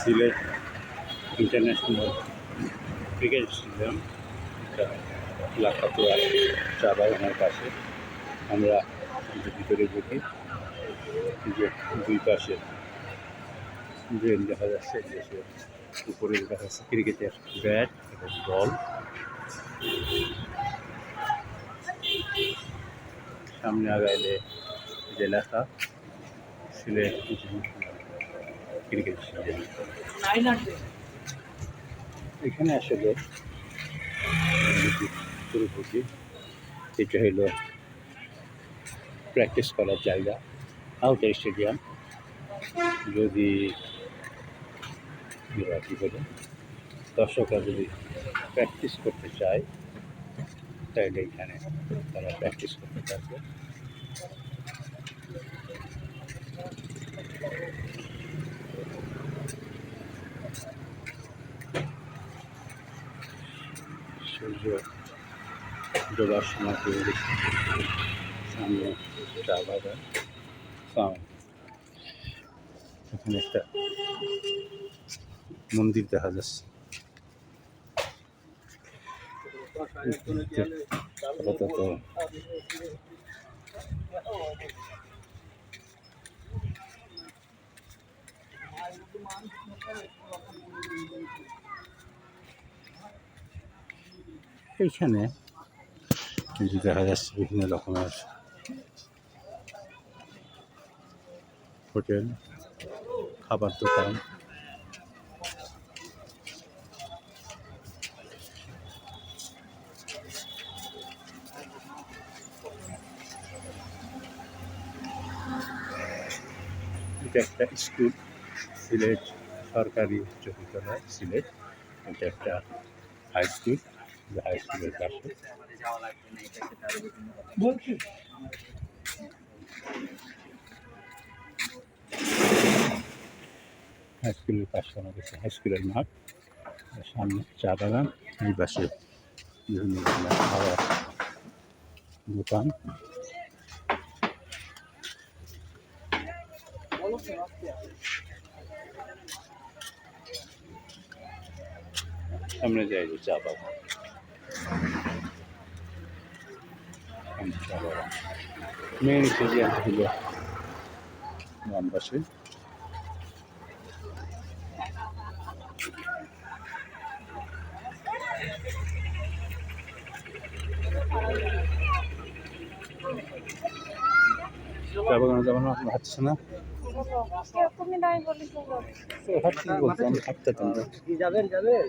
Sylhet international cricket stadium, এটা লাখাতুয়া চা বাগানের পাশে। আমরা ভিতরে এই যে দুই পাশে ড্রেন দেখা যাচ্ছে দেশের উপরে দেখা যাচ্ছে ক্রিকেটের ব্যাট এবং বল। সামনে আগাইলে যে লেখা সিলেট ক্রিকেট এখানে আসলে শুরু করছি। এটা হলো প্র্যাকটিস করার জায়গা আউটার স্টেডিয়াম যদি কী বলে দর্শকরা যদি প্র্যাকটিস করতে চায় তাহলে এখানে তারা প্র্যাকটিস করতে পারবে। সূর্য ডোবার সময় সামনে চা বাগান এখানে একটা মন্দির দেখা যাচ্ছে। আপাতত এইখানে এই দেখা যাচ্ছে বিভিন্ন রকমের হোটেল, খাবার দোকান। এটা একটা স্কুল, সিলেট সরকারি উচ্চ বিদ্যালয় সিলেট। এটা একটা হাই স্কুল। যে হাই স্কুলের পাশে। হাই স্কুলের পাশে আমাদের হাই স্কুলের মাঠ। সামনে চা বাগান। এই পাশে বিভিন্ন ধরনের খাবার দোকান। সামনে যাই চা বাগান। বাগান মেন স্টেডিয়াম হলো? পাশে চা বাগানে যাব না হাঁটছে না। নাই বলছি আমি হাঁটতে যাবেন যাবেন।